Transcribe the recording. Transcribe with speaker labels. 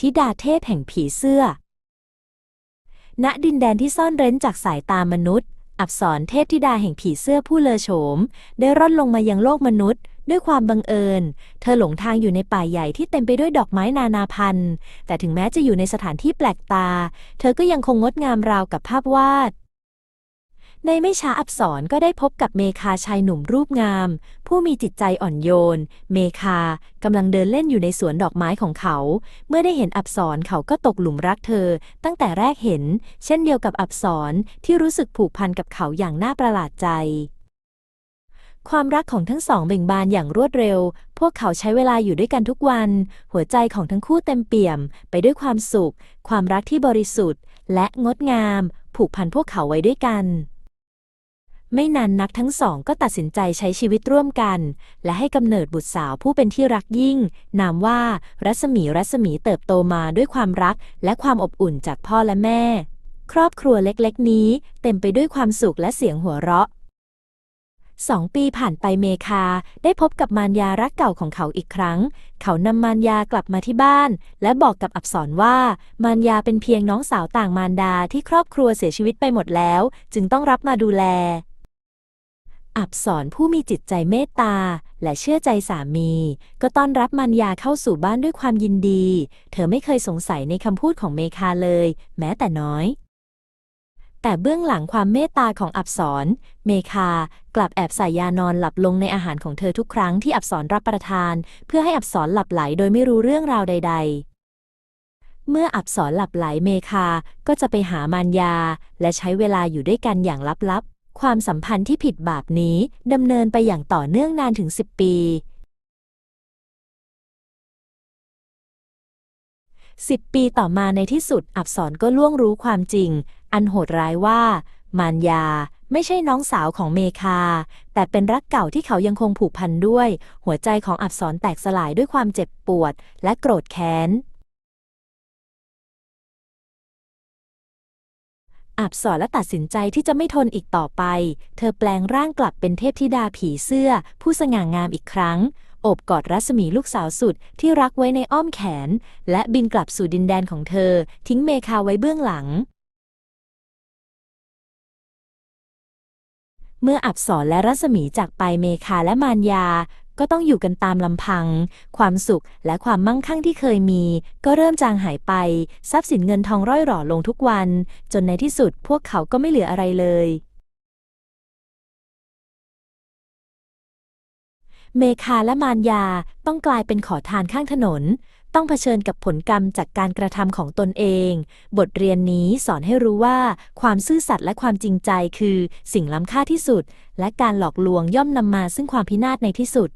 Speaker 1: ธิดาเทพแห่งผีเสื้อ ณ ดินแดนที่ซ่อนเร้นจากสายตามนุษย์ อับสรเทพธิดาแห่งผีเสื้อผู้เลอโฉม ได้ร่อนลงมายังโลกมนุษย์ ด้วยความบังเอิญ เธอหลงทางอยู่ในป่าใหญ่ที่เต็มไปด้วยดอกไม้นานาพันธุ์ แต่ถึงแม้จะอยู่ในสถานที่แปลกตา เธอก็ยังคงงดงามราวกับภาพวาด ในไม่ช้าอับสรก็ได้พบกับเมคาชายหนุ่มรูปงาม ผู้มีจิตใจอ่อนโยน เมคากำลังเดินเล่นอยู่ในสวนดอกไม้ของเขา เมื่อได้เห็นอับสรเขาก็ตกหลุมรักเธอ ตั้งแต่แรกเห็น เช่นเดียวกับอับสรที่รู้สึกผูกพันกับเขาอย่างน่าประหลาดใจความรักของทั้งสองเบ่งบานอย่างรวดเร็ว พวกเขาใช้เวลาอยู่ด้วยกันทุกวัน หัวใจของทั้งคู่เต็มเปี่ยม ไปด้วยความสุข ความรักที่บริสุทธิ์ และงดงาม ผูกพันพวกเขาไว้ด้วยกัน ไม่นานนักทั้งสองก็ตัดสินใจใช้ชีวิตร่วมกัน และให้กำเนิดบุตรสาวผู้เป็นที่รักยิ่ง นามว่า รัศมีรัศมีเติบโตมาด้วยความรัก และความอบอุ่นจากพ่อและแม่ ครอบครัวเล็กๆ นี้ เต็มไปด้วยความสุขและเสียงหัวเราะสองปีผ่านไปเมคา ได้พบกับมารยารักเก่าของเขาอีกครั้ง เขานำมารยากลับมาที่บ้าน และบอกกับอับสรว่า มารยาเป็นเพียงน้องสาวต่างมารดาที่ครอบครัวเสียชีวิตไปหมดแล้ว จึงต้องรับมาดูแล อับสรผู้มีจิตใจเมตตา และเชื่อใจสามี ก็ต้อนรับมารยาเข้าสู่บ้านด้วยความยินดี เธอไม่เคยสงสัยในคำพูดของเมคาเลย แม้แต่น้อย แต่เบื้องหลังความเมตตาของอับสรเมคากลับแอบใส่ยานอนหลับลงในอาหารของเธอทุกครั้งที่อับสรรับประทาน เพื่อให้อับสรหลับไหลโดยไม่รู้เรื่องราวใด ๆเมื่ออับสรหลับไหลเมคา ก็จะไปหามารยา และใช้เวลาอยู่ด้วยกันอย่างลับๆ ความสัมพันธ์ที่ผิดบาปนี้ดำเนินไปอย่างต่อเนื่องนานถึง 10 ปีสิบปีต่อมาในที่สุดอับสรก็ล่วงรู้ความจริง อันโหดร้ายว่า มารยาไม่ใช่น้องสาวของเมคา แต่เป็นรักเก่าที่เขายังคงผูกพันด้วย หัวใจของอับสรแตกสลายด้วยความเจ็บปวด และโกรธแค้น อับสรและตัดสินใจที่จะไม่ทนอีกต่อไป เธอแปลงร่างกลับเป็นเทพธิดาผีเสื้อ ผู้สง่างามอีกครั้ง โอบกอดรัศมีลูกสาวสุดที่รักไว้ในอ้อมแขน และบินกลับสู่ดินแดนของเธอ ทิ้งเมคาไว้เบื้องหลัง เมื่ออับสรและรัศมีจากไปเมคาและมารยา ก็ต้องอยู่กันตามลำพัง ความสุขและความมั่งคั่งที่เคยมี ก็เริ่มจางหายไป ทรัพย์สินเงินทองร่อยหรอลงทุกวัน จนในที่สุดพวกเขาก็ไม่เหลืออะไรเลยเมคาและมารยาต้องกลายเป็นขอทานข้างถนน ต้องเผชิญกับผลกรรมจากการกระทำของตนเอง บทเรียนนี้สอนให้รู้ว่า ความซื่อสัตย์และความจริงใจคือสิ่งล้ำค่าที่สุด และการหลอกลวงย่อมนำมาซึ่งความพินาศในที่สุด